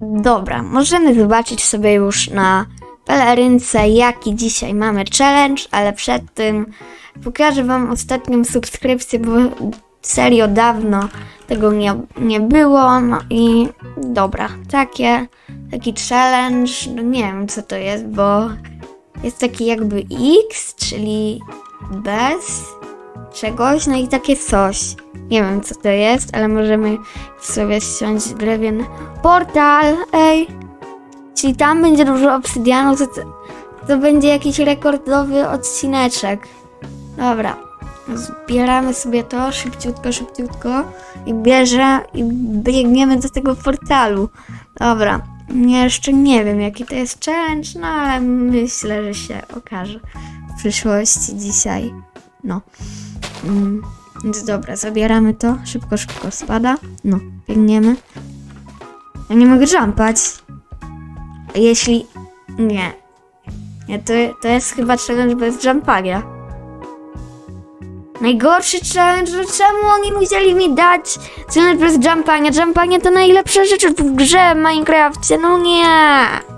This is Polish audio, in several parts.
Dobra, możemy zobaczyć sobie już na pelerynce, jaki dzisiaj mamy challenge, ale przed tym pokażę Wam ostatnią subskrypcję, bo serio dawno tego nie, nie było. No i dobra, takie, taki challenge, no nie wiem co to jest, bo jest taki jakby X, czyli bez czegoś, no i takie coś. Nie wiem co to jest, ale możemy sobie ściąć drewien portal, ej. Czyli tam będzie dużo obsydianu, to, to, będzie jakiś rekordowy odcineczek. Dobra, zbieramy sobie to szybciutko, szybciutko i bierze i biegniemy do tego portalu. Dobra, jeszcze nie wiem jaki to jest challenge, no ale myślę, że się okaże w przyszłości dzisiaj. No. Mm, więc dobra, zabieramy to. Szybko, szybko spada. No, biegniemy. Ja nie mogę jumpać. Jeśli... Nie. Nie, to, to jest chyba challenge bez jumpania. Najgorszy challenge, czemu oni musieli mi dać challenge bez jumpania? Jumpanie to najlepsza rzecz w grze w Minecrafcie, no nie!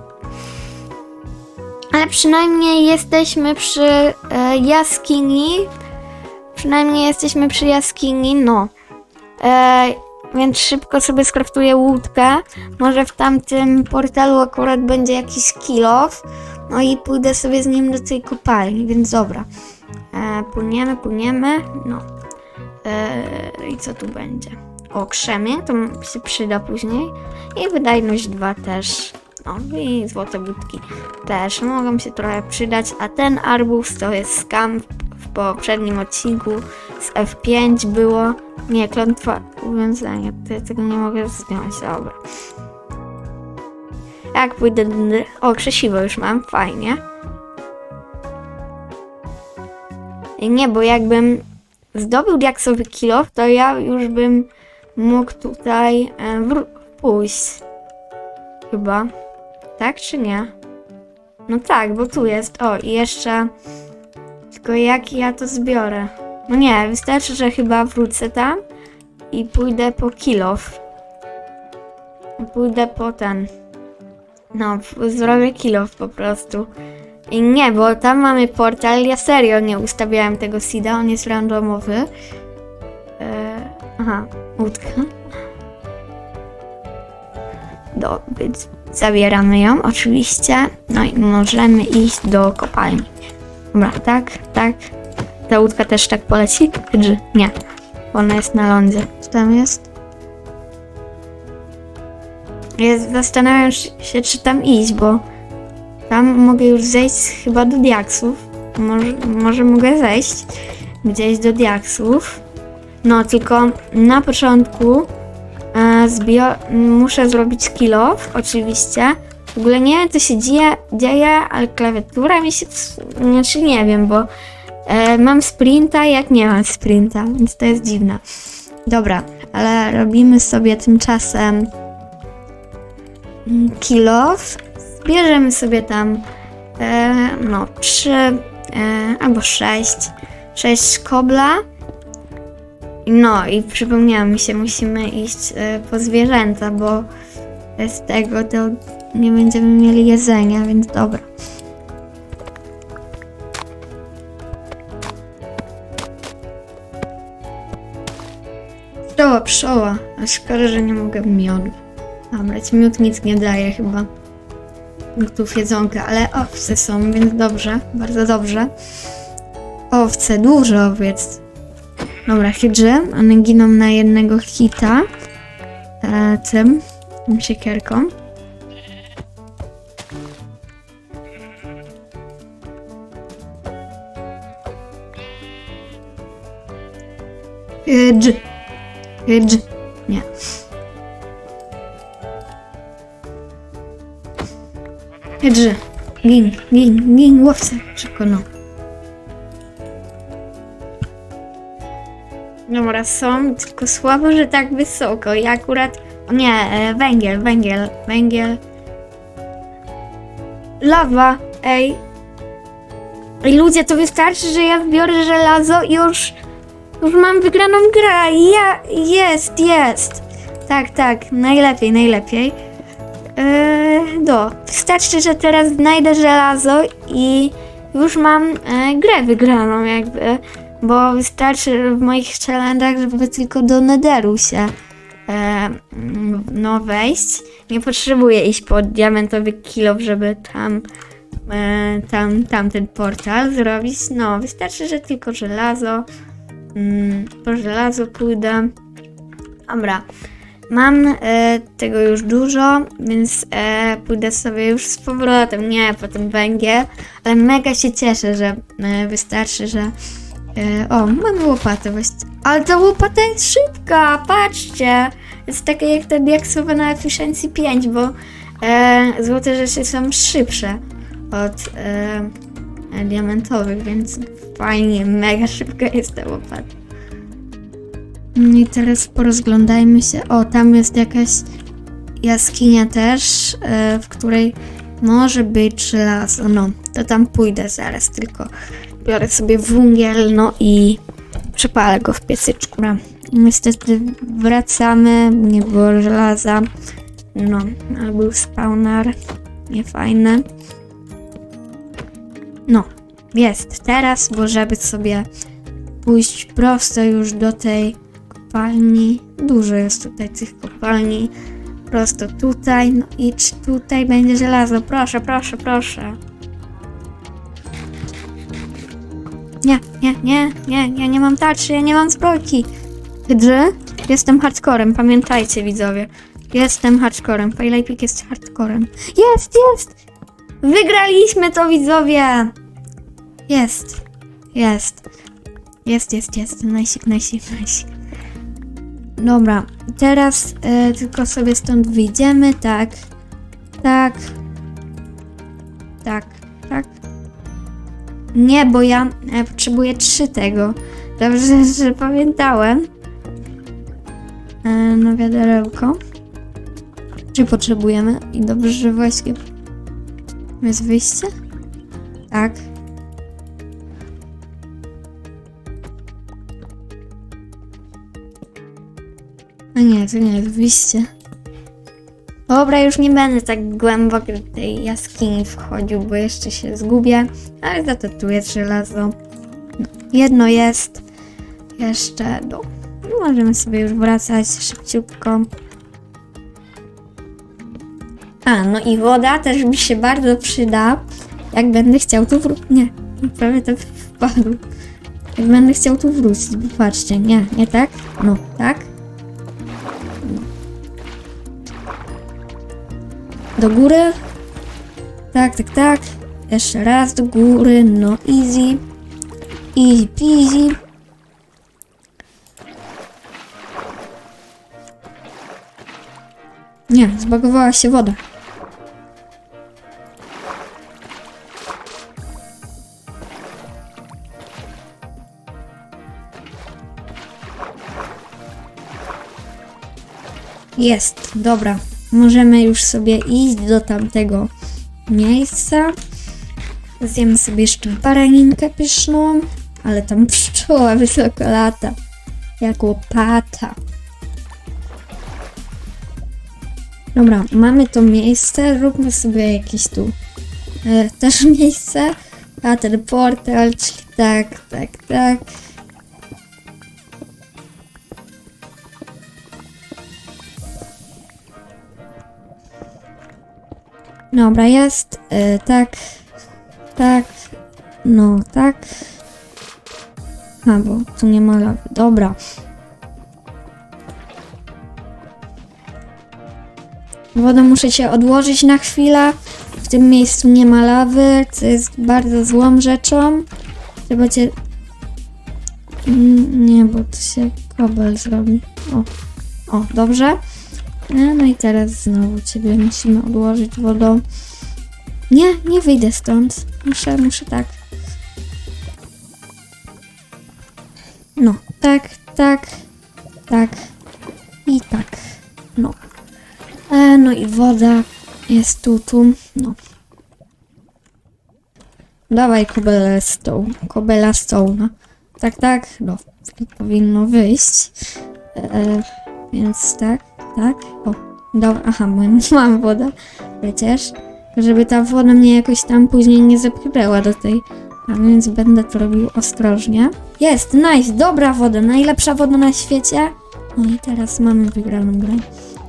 Ale przynajmniej jesteśmy przy e, jaskini. Przynajmniej jesteśmy przy jaskini, no. E, więc szybko sobie skraftuję łódkę. Może w tamtym portalu akurat będzie jakiś kilof. No i pójdę sobie z nim do tej kopalni, więc dobra. E, płyniemy, płyniemy. No. E, I co tu będzie? O, krzemień, to się przyda później. I wydajność 2 też. No i złote budki też mogą się trochę przydać. A ten arbuz to jest skam w poprzednim odcinku z F5 było. Nie, klątwa uwiązania. To ja tego nie mogę zdjąć, dobra. Jak pójdę. do- O, krzesiwo już mam, fajnie. Nie, bo jakbym zdobył diaksowy kilo, to ja już bym mógł tutaj e, pójść. Chyba. Tak czy nie? No tak, bo tu jest. O, i jeszcze. Tylko jak ja to zbiorę? No nie, wystarczy, że chyba wrócę tam i pójdę po kilof. Pójdę po ten. No, zrobię kilof po prostu. I nie, bo tam mamy portal. Ja serio nie ustawiałem tego seeda, on jest randomowy. Eee, aha, łódka. Do, więc zabieramy ją oczywiście. No i możemy iść do kopalni. Dobra, tak, tak. Ta łódka też tak poleci? Nie? Bo ona jest na lądzie. Co tam jest? Ja zastanawiam się, czy tam iść, bo tam mogę już zejść chyba do diaksów. Może, może mogę zejść gdzieś do diaksów. No, tylko na początku zbio- muszę zrobić kill off, oczywiście. W ogóle nie wiem, co się dzieje, dzieje ale klawiatura mi się... Znaczy nie wiem, bo e, mam sprinta, jak nie mam sprinta, więc to jest dziwne. Dobra, ale robimy sobie tymczasem kill off. Zbierzemy sobie tam e, no trzy e, albo sześć, sześć kobla. No i przypomniało mi się, musimy iść e, po zwierzęta, bo bez tego to nie będziemy mieli jedzenia, więc dobra. Pszczoła, pszczoła. A szkoda, że nie mogę miodu. Dobra, ci miód nic nie daje chyba. Punktów jedzonka, ale owce są, więc dobrze, bardzo dobrze. Owce, dużo owiec. Dobra, hydrze, one giną na jednego hita. E, tym, tą siekierką. Hydż. Hydż. Nie. Hydrze. Gin, gin, gin, łowca. Szybko, no. Dobra, są, tylko słabo, że tak wysoko. Ja akurat... O nie, e, węgiel, węgiel, węgiel. Lawa, ej. Ej, ludzie, to wystarczy, że ja wbiorę żelazo i już... Już mam wygraną grę. Ja... Jest, jest. Tak, tak, najlepiej, najlepiej. Yy, do. Wystarczy, że teraz znajdę żelazo i już mam e, grę wygraną jakby, bo wystarczy w moich challenge'ach, żeby tylko do Netheru się e, mm, no wejść. Nie potrzebuję iść po diamentowy kilo, żeby tam, e, tam, tam ten portal zrobić. No, wystarczy, że tylko żelazo. Mm, po żelazo pójdę. Dobra. Mam e, tego już dużo, więc e, pójdę sobie już z powrotem, nie po ten węgiel, ale mega się cieszę, że e, wystarczy, że... E, o, mamy łopatę właściwie. Ale ta łopata jest szybka, patrzcie! Jest taka jak ta na efficiency 5, bo e, złote rzeczy są szybsze od e, diamentowych, więc fajnie, mega szybka jest ta łopata. No I teraz porozglądajmy się. O, tam jest jakaś jaskinia też, e, w której może być żelazo. No, to tam pójdę zaraz, tylko biorę sobie węgiel, no i przepalę go w piesyczku. Dobra. Niestety wracamy, nie było żelaza. No, ale był spawner. Niefajne. No, jest. Teraz możemy sobie pójść prosto już do tej kopalni. Dużo jest tutaj tych kopalni. Prosto tutaj. No i czy tutaj będzie żelazo? Proszę, proszę, proszę. Nie, nie, nie, nie, ja nie mam tarczy, ja nie mam zbrojki. Hydrzy? Jestem hardcorem, pamiętajcie widzowie. Jestem hardcorem. Paylaypik jest hardcorem. Jest, jest! Wygraliśmy to widzowie! Jest, jest. Jest, jest, jest. Najsik, najsik, najsik. Dobra, teraz e, tylko sobie stąd wyjdziemy, tak, tak, tak, tak. Nie, bo ja e, potrzebuję trzy tego. Dobrze, że pamiętałem. E, no wiadorełko. Czy potrzebujemy? I dobrze, że właśnie jest wyjście? Tak. A nie, to nie jest wyjście. Dobra, już nie będę tak głęboko do tej jaskini wchodził, bo jeszcze się zgubię. Ale za to tu jest żelazo. Jedno jest. Jeszcze. No, Możemy sobie już wracać szybciutko. A, no i woda też mi się bardzo przyda. Jak będę chciał tu wrócić. Nie, prawie to wpadł. Jak będę chciał tu wrócić, bo patrzcie, nie, nie tak? No, tak? Do góry. Tak, tak, tak. Jeszcze raz do góry. No easy. Easy peasy. Nie, zbagowała się woda. Jest, dobra. Możemy już sobie iść do tamtego miejsca. Zjemy sobie jeszcze baraninkę pyszną, ale tam pszczoła wysoko lata. Jak łopata. Dobra, mamy to miejsce, róbmy sobie jakieś tu e, też miejsce. A ten portal, czyli tak, tak, tak. Dobra, jest. E, tak. Tak. No, tak. A, bo tu nie ma lawy. Dobra. Wodę muszę się odłożyć na chwilę. W tym miejscu nie ma lawy, co jest bardzo złą rzeczą. Trzeba cię... Mm, Nie, bo to się kobel zrobi. O, o, dobrze. E, No i teraz znowu ciebie musimy odłożyć wodą. Nie, nie wyjdę stąd. Muszę, muszę tak. No, tak, tak, tak i tak. No. E, no i woda jest tu, tu. No. Dawaj kobelę z tą, kobela z tą, no. Tak, tak, no. Powinno wyjść. E, więc tak, tak, o, Dobra, aha, mam wodę przecież. Żeby ta woda mnie jakoś tam później nie zepchnęła do tej. A więc będę to robił ostrożnie. Jest, nice, dobra woda, najlepsza woda na świecie. No i teraz mamy wygraną grę.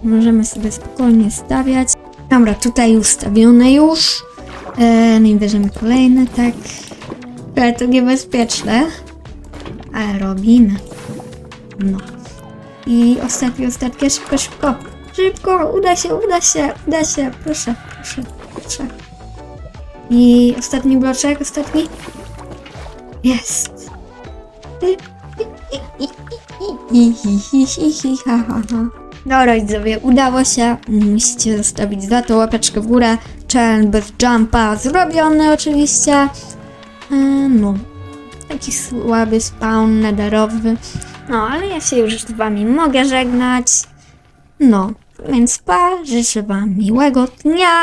Możemy sobie spokojnie stawiać. Dobra, tutaj ustawione już. E, no i bierzemy kolejny, tak. Ale to niebezpieczne. Ale robimy. No. I ostatni, ostatnie, szybko, szybko. Szybko, uda się, uda się, uda się. Proszę, proszę, proszę. I ostatni bloczek, ostatni. Jest. Dobra, widzowie, udało się. Musicie zostawić za to łapeczkę w górę. Challenge bez jumpa zrobiony oczywiście. E, No, taki słaby spawn nederowy. No, ale ja się już z wami mogę żegnać. No, więc pa, życzę wam miłego dnia.